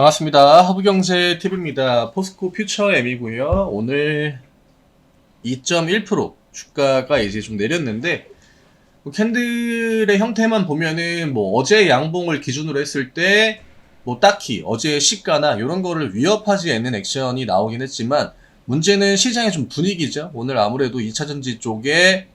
반갑습니다. 하부경제 TV입니다. 포스코 퓨처 M이고요. 오늘 2.1% 주가가 이제 좀 내렸는데 뭐 캔들의 형태만 보면은 뭐 어제 양봉을 기준으로 했을 때 뭐 딱히 어제 시가나 이런 거를 위협하지 않는 액션이 나오긴 했지만 문제는 시장의 좀 분위기죠. 오늘 아무래도 2차전지 쪽에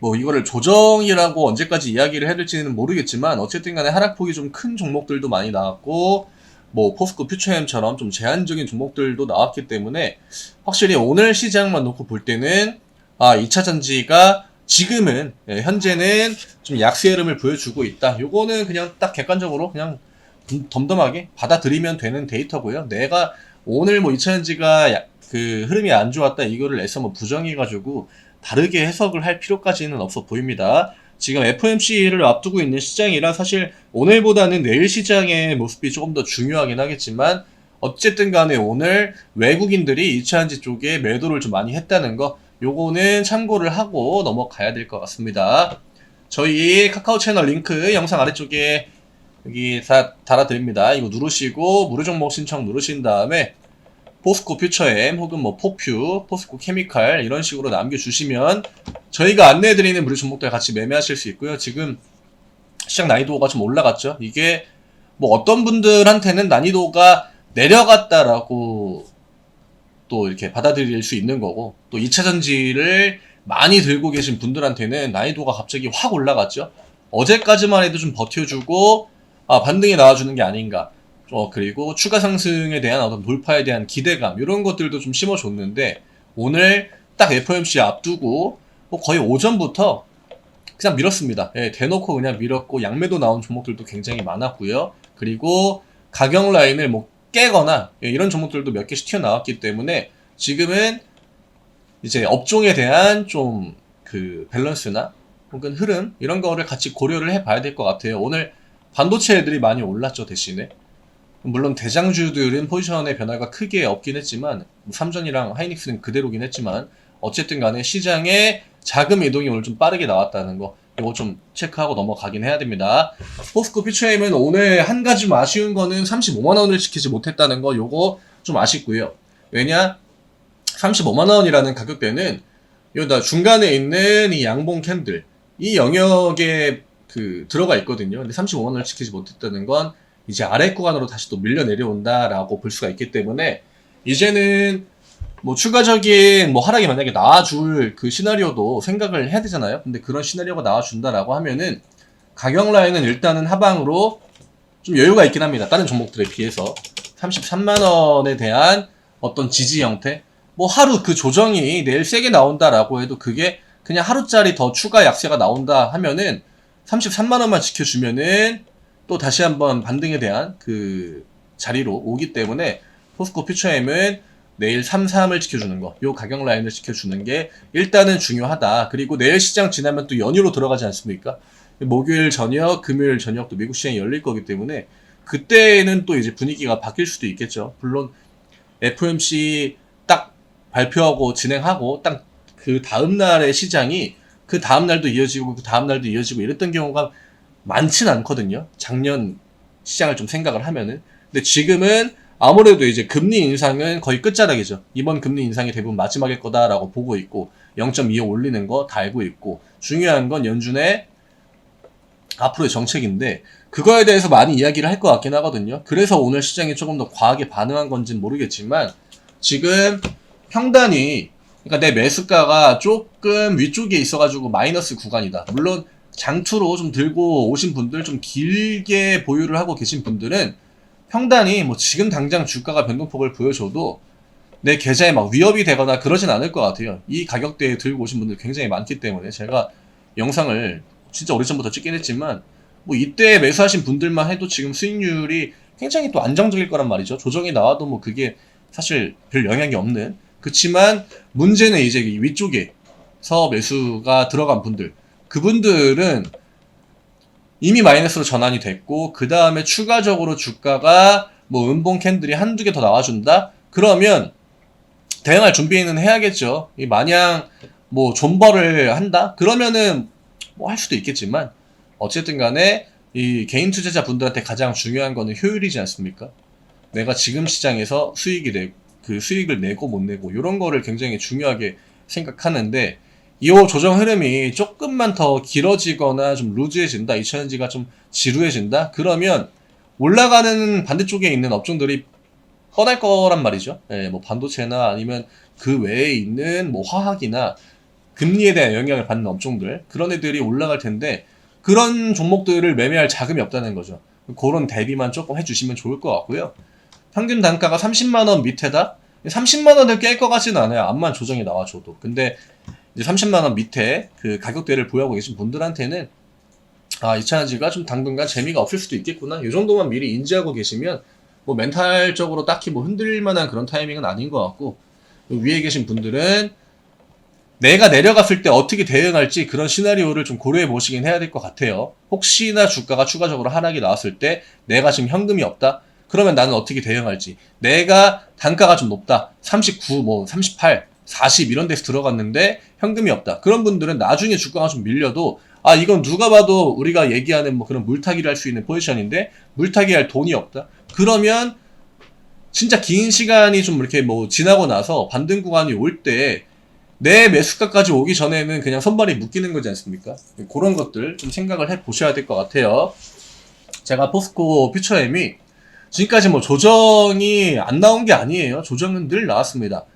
뭐 이거를 조정이라고 언제까지 이야기를 해야 될지는 모르겠지만 어쨌든 간에 하락폭이 좀 큰 종목들도 많이 나왔고 뭐 포스코 퓨처엠처럼 좀 제한적인 종목들도 나왔기 때문에 확실히 오늘 시장만 놓고 볼 때는 아 2차 전지가 지금은 예, 현재는 좀 약세 흐름을 보여주고 있다. 요거는 그냥 딱 객관적으로 그냥 덤- 덤덤하게 받아들이면 되는 데이터고요. 내가 오늘 뭐 2차 전지가 야- 그 흐름이 안 좋았다 이거를 애써 뭐 부정해가지고 다르게 해석을 할 필요까지는 없어 보입니다. 지금 FOMC를 앞두고 있는 시장이라 사실 오늘보다는 내일 시장의 모습이 조금 더 중요하긴 하겠지만 어쨌든 간에 오늘 외국인들이 2차전지 쪽에 매도를 좀 많이 했다는 거 요거는 참고를 하고 넘어가야 될 것 같습니다. 저희 카카오 채널 링크 영상 아래쪽에 여기 다 달아드립니다. 이거 누르시고 무료 종목 신청 누르신 다음에 포스코 퓨처엠 혹은 뭐 포퓨, 포스코 케미칼 이런 식으로 남겨주시면 저희가 안내해드리는 무료 종목들 같이 매매하실 수 있고요. 지금 시장 난이도가 좀 올라갔죠. 이게 뭐 어떤 분들한테는 난이도가 내려갔다라고 또 이렇게 받아들일 수 있는 거고 또 2차 전지를 많이 들고 계신 분들한테는 난이도가 갑자기 확 올라갔죠. 어제까지만 해도 좀 버텨주고 아 반등이 나와주는 게 아닌가. 어 그리고 추가 상승에 대한 어떤 돌파에 대한 기대감 이런 것들도 좀 심어줬는데 오늘 딱 FOMC 앞두고 뭐 거의 오전부터 그냥 밀었습니다. 예, 대놓고 그냥 밀었고 양매도 나온 종목들도 굉장히 많았고요. 그리고 가격 라인을 뭐 깨거나 예, 이런 종목들도 몇 개씩 튀어나왔기 때문에 지금은 이제 업종에 대한 좀 그 밸런스나 혹은 흐름 이런 거를 같이 고려를 해봐야 될 것 같아요. 오늘 반도체 애들이 많이 올랐죠 대신에 물론 대장주들은 포지션의 변화가 크게 없긴 했지만 뭐 삼전이랑 하이닉스는 그대로긴 했지만 어쨌든 간에 시장에 자금 이동이 오늘 좀 빠르게 나왔다는 거 이거 좀 체크하고 넘어가긴 해야 됩니다. 포스코 퓨처엠은 오늘 한 가지 좀 아쉬운 거는 35만 원을 지키지 못했다는 거 요거 좀 아쉽고요. 왜냐 35만 원이라는 가격대는 여기다 중간에 있는 이 양봉 캔들 이 영역에 그 들어가 있거든요. 근데 35만 원을 지키지 못했다는 건 이제 아래 구간으로 다시 또 밀려 내려온다라고 볼 수가 있기 때문에 이제는 뭐 추가적인 뭐 하락이 만약에 나와줄 그 시나리오도 생각을 해야 되잖아요. 근데 그런 시나리오가 나와준다라고 하면은 가격 라인은 일단은 하방으로 좀 여유가 있긴 합니다. 다른 종목들에 비해서 33만 원에 대한 어떤 지지 형태, 뭐 하루 그 조정이 내일 세게 나온다라고 해도 그게 그냥 하루짜리 더 추가 약세가 나온다 하면은 33만 원만 지켜주면은 또 다시 한번 반등에 대한 그 자리로 오기 때문에 포스코 퓨처엠은 내일 3, 3을 지켜주는 거, 요 가격 라인을 지켜주는 게 일단은 중요하다. 그리고 내일 시장 지나면 또 연휴로 들어가지 않습니까? 목요일 저녁, 금요일 저녁 또 미국 시장이 열릴 거기 때문에 그때는 또 이제 분위기가 바뀔 수도 있겠죠. 물론 FOMC 딱 발표하고 진행하고 딱 그 다음 날의 시장이 그 다음 날도 이어지고 그 다음 날도 이어지고 이랬던 경우가 많진 않거든요. 작년 시장을 좀 생각을 하면은. 근데 지금은 아무래도 이제 금리 인상은 거의 끝자락이죠. 이번 금리 인상이 대부분 마지막일 거다라고 보고 있고 0.25 올리는 거 다 알고 있고 중요한 건 연준의 앞으로의 정책인데 그거에 대해서 많이 이야기를 할 것 같긴 하거든요. 그래서 오늘 시장이 조금 더 과하게 반응한 건지는 모르겠지만 지금 평단이 그러니까 내 매수가가 조금 위쪽에 있어가지고 마이너스 구간이다. 물론 장투로 좀 들고 오신 분들 좀 길게 보유를 하고 계신 분들은 평단이 뭐 지금 당장 주가가 변동폭을 보여줘도 내 계좌에 막 위협이 되거나 그러진 않을 것 같아요. 이 가격대에 들고 오신 분들 굉장히 많기 때문에 제가 영상을 진짜 오래전부터 찍긴 했지만 뭐 이때 매수하신 분들만 해도 지금 수익률이 굉장히 또 안정적일 거란 말이죠. 조정이 나와도 뭐 그게 사실 별 영향이 없는. 그치만 문제는 이제 이 위쪽에서 매수가 들어간 분들. 그분들은 이미 마이너스로 전환이 됐고 그 다음에 추가적으로 주가가 뭐 음봉 캔들이 한두 개 더 나와준다? 그러면 대응할 준비는 해야겠죠. 이 마냥 뭐 존버를 한다? 그러면은 뭐 할 수도 있겠지만 어쨌든 간에 이 개인 투자자 분들한테 가장 중요한 거는 효율이지 않습니까? 내가 지금 시장에서 수익이 내, 그 수익을 내고 못 내고 이런 거를 굉장히 중요하게 생각하는데 이 조정 흐름이 조금만 더 길어지거나 좀 루즈해진다, 이 챌린지가 좀 지루해진다, 그러면 올라가는 반대쪽에 있는 업종들이 뻔할 거란 말이죠. 예, 뭐 반도체나 아니면 그 외에 있는 뭐 화학이나 금리에 대한 영향을 받는 업종들 그런 애들이 올라갈 텐데 그런 종목들을 매매할 자금이 없다는 거죠. 그런 대비만 조금 해주시면 좋을 것 같고요. 평균 단가가 30만 원 밑에다 30만 원을 깰 것 같지는 않아요. 암만 조정이 나와줘도. 근데 이제 30만 원 밑에 그 가격대를 보유하고 계신 분들한테는 아, 이 차량지가 좀 당분간 재미가 없을 수도 있겠구나. 이 정도만 미리 인지하고 계시면 뭐 멘탈적으로 딱히 뭐 흔들릴 만한 그런 타이밍은 아닌 것 같고 위에 계신 분들은 내가 내려갔을 때 어떻게 대응할지 그런 시나리오를 좀 고려해 보시긴 해야 될 것 같아요. 혹시나 주가가 추가적으로 하락이 나왔을 때 내가 지금 현금이 없다? 그러면 나는 어떻게 대응할지. 내가 단가가 좀 높다. 39, 뭐 38, 40 이런 데서 들어갔는데 현금이 없다. 그런 분들은 나중에 주가가 좀 밀려도 아 이건 누가 봐도 우리가 얘기하는 뭐 그런 물타기를 할 수 있는 포지션인데 물타기 할 돈이 없다. 그러면 진짜 긴 시간이 좀 이렇게 뭐 지나고 나서 반등 구간이 올 때 내 매수가까지 오기 전에는 그냥 선발이 묶이는 거지 않습니까? 그런 것들 좀 생각을 해 보셔야 될 것 같아요. 제가 포스코 퓨처엠이 지금까지 뭐 조정이 안 나온 게 아니에요. 조정은 늘 나왔습니다.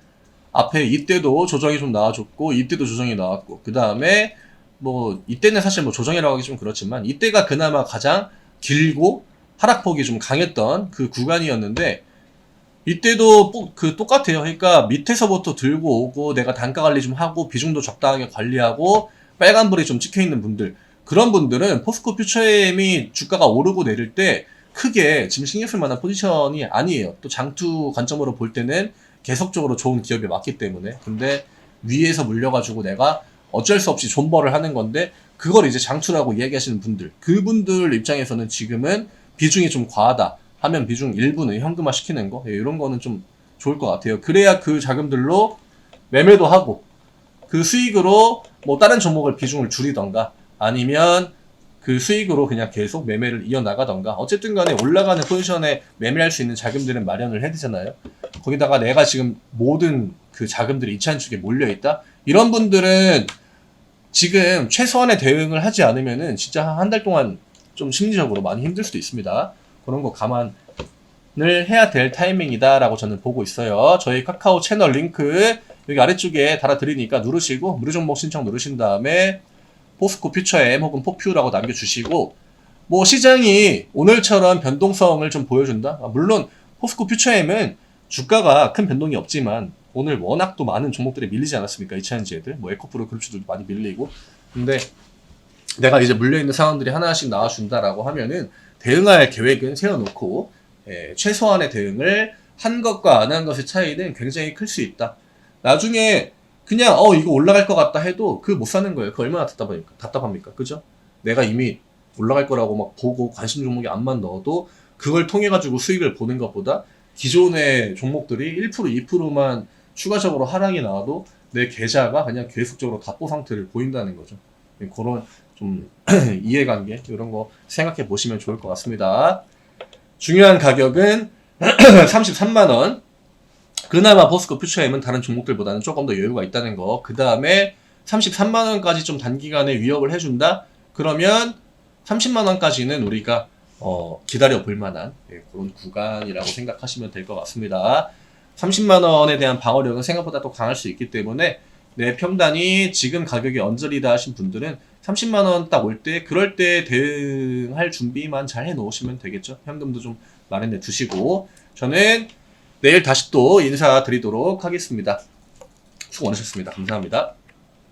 앞에 이때도 조정이 좀 나와줬고 이때도 조정이 나왔고 그 다음에 뭐 이때는 사실 뭐 조정이라고 하기 좀 그렇지만 이때가 그나마 가장 길고 하락폭이 좀 강했던 그 구간이었는데 이때도 뽀- 그 똑같아요. 그러니까 밑에서부터 들고 오고 내가 단가 관리 좀 하고 비중도 적당하게 관리하고 빨간불이 좀 찍혀 있는 분들 그런 분들은 포스코 퓨처엠이 주가가 오르고 내릴 때 크게 지금 신경 쓸 만한 포지션이 아니에요. 또 장투 관점으로 볼 때는 계속적으로 좋은 기업이 맞기 때문에. 근데 위에서 물려가지고 내가 어쩔 수 없이 존버를 하는 건데 그걸 이제 장투라고 이야기하시는 분들. 그분들 입장에서는 지금은 비중이 좀 과하다 하면 비중 일부는 현금화 시키는 거? 예, 이런 거는 좀 좋을 것 같아요. 그래야 그 자금들로 매매도 하고 그 수익으로 뭐 다른 종목을 비중을 줄이던가 아니면 그 수익으로 그냥 계속 매매를 이어나가던가 어쨌든 간에 올라가는 포지션에 매매할 수 있는 자금들은 마련을 해야 되잖아요 거기다가 내가 지금 모든 그 자금들이 이차전축에 몰려있다 이런 분들은 지금 최소한의 대응을 하지 않으면은 진짜 한 달 동안 좀 심리적으로 많이 힘들 수도 있습니다. 그런 거 감안을 해야 될 타이밍이다라고 저는 보고 있어요. 저희 카카오 채널 링크 여기 아래쪽에 달아드리니까 누르시고 무료 종목 신청 누르신 다음에 포스코 퓨처엠 혹은 포퓨라고 남겨주시고 뭐 시장이 오늘처럼 변동성을 좀 보여준다. 아, 물론 포스코 퓨처엠은 주가가 큰 변동이 없지만 오늘 워낙 또 많은 종목들이 밀리지 않았습니까? 이차전지애들 뭐 에코프로 그룹주들도 많이 밀리고 근데 내가 이제 물려있는 상황들이 하나씩 나와준다라고 하면은 대응할 계획은 세워놓고 예, 최소한의 대응을 한 것과 안 한 것의 차이는 굉장히 클 수 있다. 나중에 그냥 어 이거 올라갈 것 같다 해도 그 못 사는 거예요. 그 얼마나 답답합니까? 답답합니까? 그죠? 내가 이미 올라갈 거라고 막 보고 관심 종목이 안만 넣어도 그걸 통해 가지고 수익을 보는 것보다 기존의 종목들이 1% 2%만 추가적으로 하락이 나와도 내 계좌가 그냥 계속적으로 답보 상태를 보인다는 거죠. 그런 좀 이해관계 이런 거 생각해 보시면 좋을 것 같습니다. 중요한 가격은 33만 원. 그나마 포스코 퓨처엠은 다른 종목들보다는 조금 더 여유가 있다는 거. 그 다음에 33만 원까지 좀 단기간에 위협을 해준다. 그러면 30만 원까지는 우리가 어, 기다려 볼 만한 예, 그런 구간이라고 생각하시면 될 것 같습니다. 30만 원에 대한 방어력은 생각보다 또 강할 수 있기 때문에 내 평단이 지금 가격이 언저리다 하신 분들은 30만 원 딱 올 때 그럴 때 대응할 준비만 잘 해 놓으시면 되겠죠. 현금도 좀 마련해 두시고 저는 내일 다시 또 인사드리도록 하겠습니다. 수고 많으셨습니다. 감사합니다.